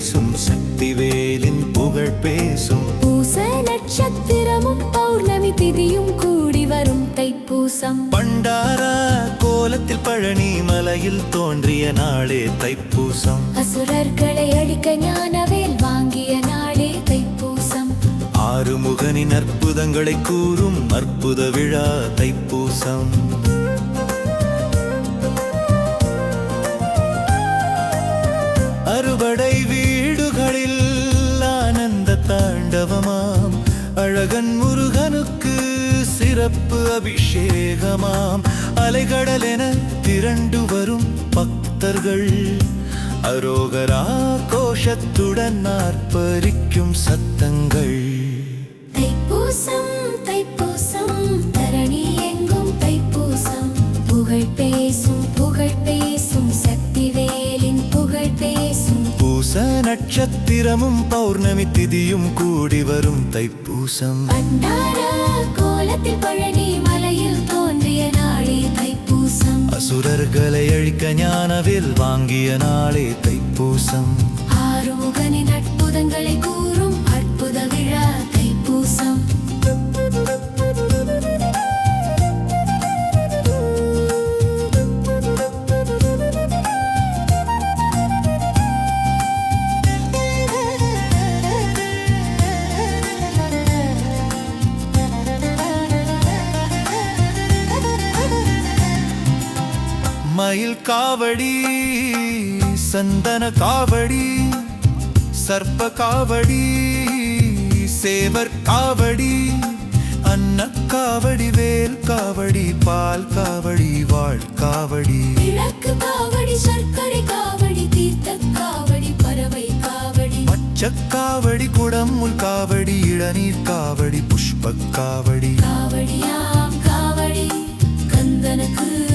பேசும் சக்திவேலின் புகழ் பேசும். பூச நட்சத்திரமும் பௌர்ணமி திதியும் கூடி வரும் தைப்பூசம். பண்டாரா கோலத்தில் பழனி மலையில் தோன்றிய நாளே தைப்பூசம். அசுரர்களை அழிக்க ஞானவேல் வாங்கிய நாளே தைப்பூசம். ஆறுமுகனின் அற்புதங்களை கூறும் அற்புத விழா தைப்பூசம். சிறப்பு அபிஷேகமாம். அலைகடல் என திரண்டு வரும் பக்தர்கள். அரோகரா கோஷத்துடன் ஆர்ப்பரிக்கும் சத்தங்கள். தைப்பூசம் தைப்பூசம் தரணி எங்கும் தைப்பூசம். புகழ் பேசும் புகழ் பேசும் சக்திவேலின் புகழ் பேசும். பூச நட்சத்திரமும் பௌர்ணமி திதியும் கூடி வரும் தைப்பூசம். பண்டார கோலத்தில் பழனி மலையில் தோன்றிய நாளே தைப்பூசம். அசுரர்களை அழிக்க ஞானவில் வாங்கிய நாளே தைப்பூசம். ஆறுமுகனின் அற்புதங்களை கூறும் மயில் காவடி சந்தன காவடி சர்ப்ப காவடி சேவர் காவடி அன்ன காவடி வேல் காவடி பால் காவடி வாழ் காவடி. காவடி சர்க்கரை காவடி தீர்த்த காவடி பறவை காவடி. பச்சக்காவடி குடமுல் காவடி இளநீர் காவடி புஷ்ப காவடி. காவடியாம் காவடி கந்தனுக்கு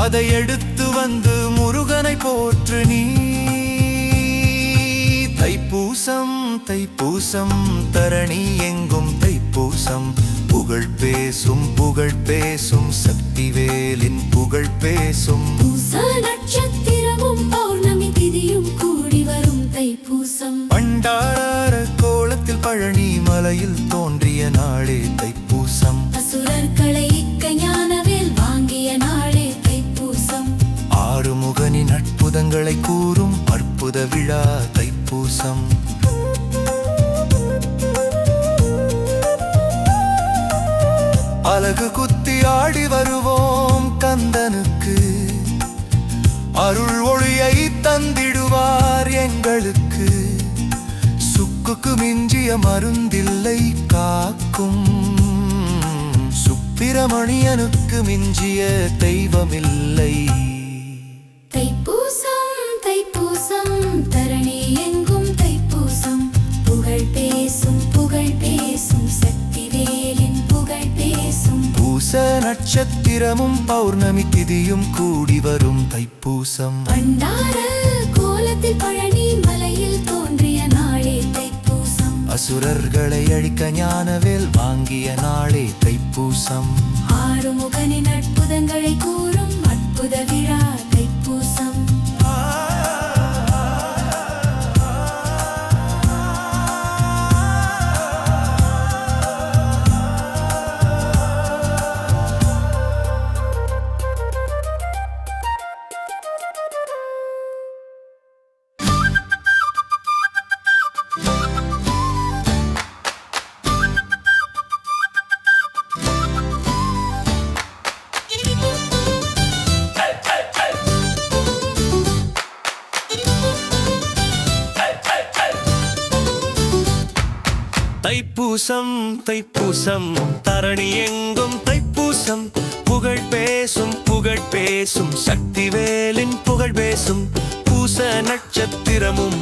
அதை எடுத்து வந்து முருகனை போற்று நீ. தைப்பூசம் தைப்பூசம் தரணி எங்கும் தைப்பூசம். புகழ் பேசும் புகழ் பேசும் சக்திவேலின் புகழ் பேசும். பூச நட்சத்திரமும் பௌர்ணமி திதியும் கூடி வரும் தைப்பூசம். பண்டார கோலத்தில் பழனி மலையில் தோன்றிய நாளே தைப்பூசம். அற்புதங்களை கூறும் அற்புத விழா தைப்பூசம். அழகு குத்தி ஆடி வருவோம் கந்தனுக்கு. அருள் ஒளியை தந்திடுவார் எங்களுக்கு. சுக்குக்கு மிஞ்சிய மருந்தில்லை காக்கும். சுப்பிரமணியனுக்கு மிஞ்சிய தெய்வமில்லை. பூச நட்சத்திரமும் பௌர்ணமி திதியும் கூடி வரும் தைப்பூசம். கோலத்தில் பழனி மலையில் தோன்றிய நாளே தைப்பூசம். அசுரர்களை அழிக்க ஞானவேல் வாங்கிய நாளே தைப்பூசம். ஆறுமுகனின் அற்புதங்களை கூறும் அற்புத விழா தைப்பூசம் தைப்பூசம். தரணி எங்கும் தைப்பூசம். புகழ் பேசும் புகழ் பேசும். சக்திவேலின் புகழ் பேசும். பூச நட்சத்திரமும்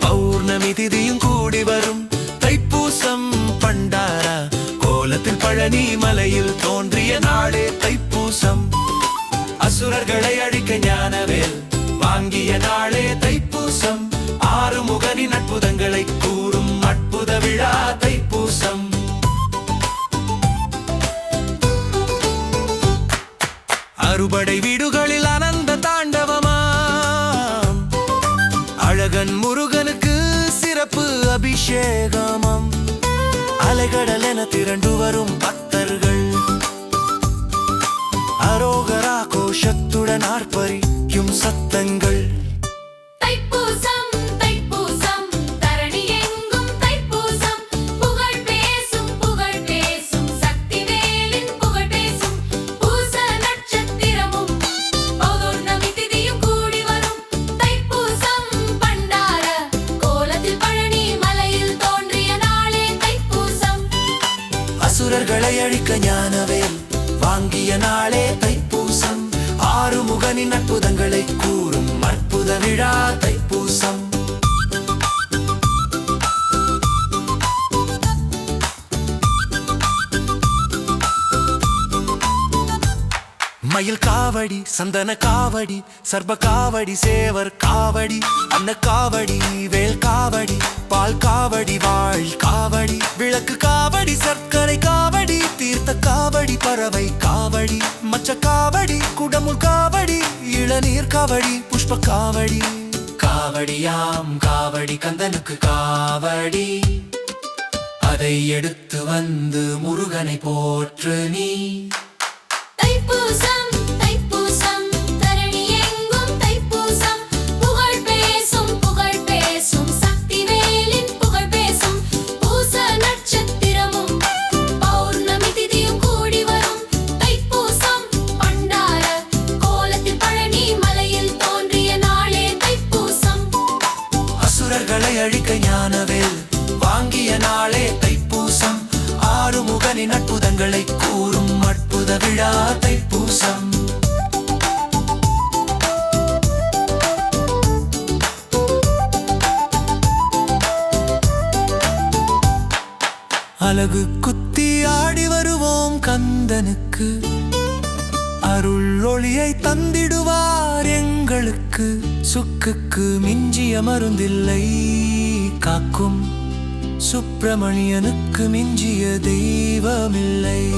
பௌர்ணமி திதியும் கூடி வரும். தைப்பூசம் பண்டாரா கோலத்தில் பழனி மலையில் தோன்றிய நாளே தைப்பூசம். அசுரர்களை அழிக்க ஞானவேல் வாங்கிய நாளே தைப்பூசம் அபிஷேகமம். அலைகடல் என திரண்டு வரும் பக்தர்கள். அரோகரா கோஷத்துடன் அசுரர்களை அழிக்க ஞானவே. வாங்கிய நாளே தைப்பூசம். ஆறுமுகனின் அற்புதங்களை கூறும் அற்புத விழா தைப்பூசம். மயில் காவடி சந்தன காவடி சர்ப காவடி சேவர் காவடி அன்ன காவடி வேல் காவடி பால் காவடி வாழ் காவடி விளக்கு காவடி சர்ப கரை காவடி தீர்த்த காவடி பறவை காவடி மச்ச காவடி குடமுல் காவடி இளநீர் காவடி புஷ்ப காவடி. காவடியாம் காவடி கந்தனுக்கு காவடி. அதை எடுத்து வந்து முருகனை போற்று நீ. தைப்பூசம் கழிக்க ஞானவேல். வாங்கிய நாளே தைப்பூசம். ஆறுமுகனின் அற்புதங்களை கூறும் அற்புத விழா தைப்பூசம். அழகு குத்தி ஆடி வருவோம் கந்தனுக்கு. அருள் ஒளியை தந்திடுவார் எங்களுக்கு. சுக்குக்கு மிஞ்சிய மருந்தில்லை. காக்கும் சுப்பிரமணியனுக்கு மிஞ்சிய தெய்வமில்லை.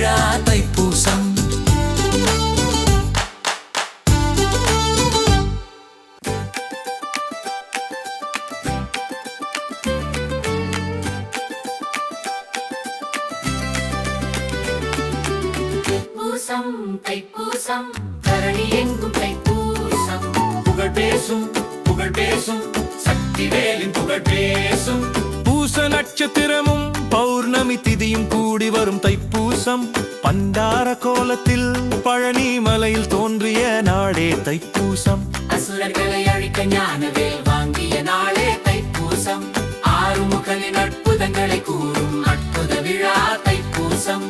விழா தைப்பூசம். தைப்பூசம் தைப்பூசம் தரணி எங்கும் தைப்பூசம். புகழ் பேசும் புகழ் பேசும் சக்திவேலின் புகழ் பேசும். பூச நட்சத்திரமும் பௌர்ணமி திதியும் கூடி வரும் தைப்பூசம். பண்டார கோலத்தில் பழனி மலையில் தோன்றிய நாடே தைப்பூசம். அசுரர்களை அழிக்க ஞானவேல் வாங்கிய நாளே தைப்பூசம். ஆறுமுகனின் அற்புதங்களை கூறும் அற்புத விழா தைப்பூசம்.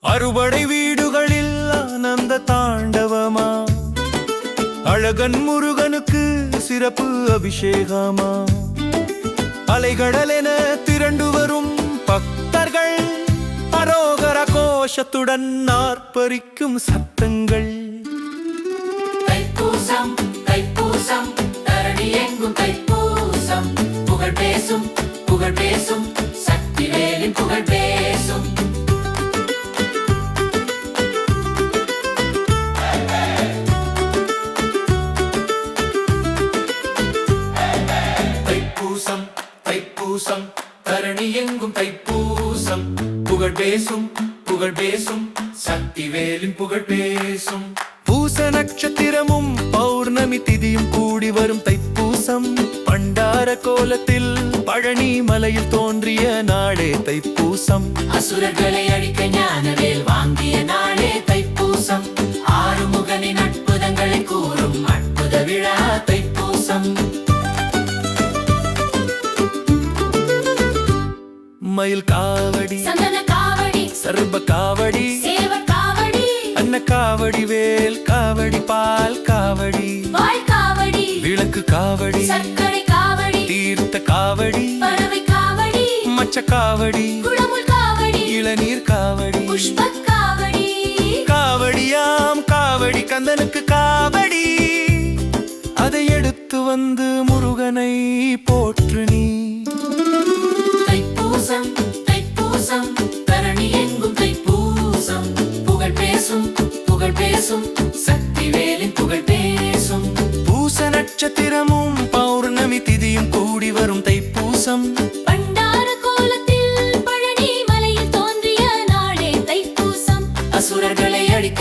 அறுபடை வீடுகளில் ஆனந்த தாண்டவமா. அழகன் முருகனுக்கு சிறப்பு அபிஷேகமா? அலைகடல் என திரண்டு வரும் பக்தர்கள் அரோகர கோஷத்துடன் ஆர்ப்பரிக்கும் சத்தங்கள். தைப்பூசம் தைப்பூசம் தரணி எங்கும் தைப்பூசம். புகழ் பேசும் புகழ் பேசும். புகழ் பேசும் சக்திவேலின் புகழ் பேசும். பூச நட்சத்திரமும் பௌர்ணமி திதியும் கூடி வரும் தைப்பூசம். பண்டார கோலத்தில் பழனி மலையில் தோன்றிய நாடே தைப்பூசம். அசுரர்களை அழிக்க ஞானவேல் வாங்கிய நாளே தைப்பூசம். ஆறுமுகனின் அற்புதங்களை கூறும் அற்புத விழா தைப்பூசம். மயில் காவடி சந்தன காவடி. அன்ன காவடி வேல் காவடி பால் காவடி. விளக்கு காவடி. தீர்த்த காவடி. மச்ச காவடி. இளநீர் காவடி. காவடியாம் காவடி கந்தனுக்கு காவடி. அதை எடுத்து வந்து முருகனை போற்று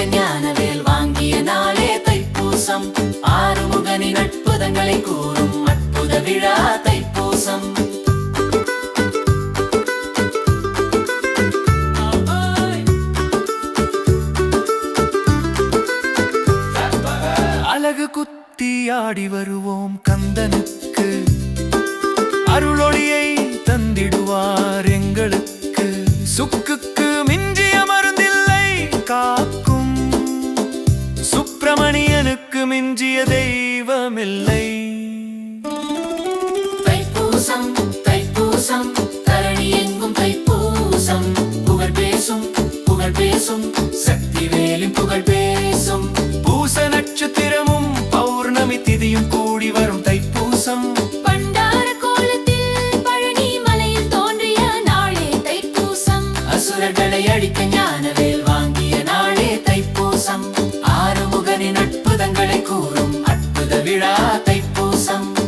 அசுரர்களை ஞானவேல் வாங்கிய நாளே தைப்பூசம். ஆறுமுகனின் அற்புதங்களை கூறும் அற்புத விழா தைப்பூசம். அழகு குத்தி ஆடி வருவோம் கந்தனுக்கு. அருளொளியை தந்திடுவார் எங்களுக்கு. சுக்குக்கு சுப்பிரமணியனுக்கு மிஞ்சிய தெய்வமில்லை. தைப்பூசம் தைப்பூசம் தரணி எங்கும் தைப்பூசம். புகழ் பேசும் புகழ் பேசும் சக்தி வேலின் புகழ் பேசும். பூச நட்சத்திரமும் தைப்பூசம்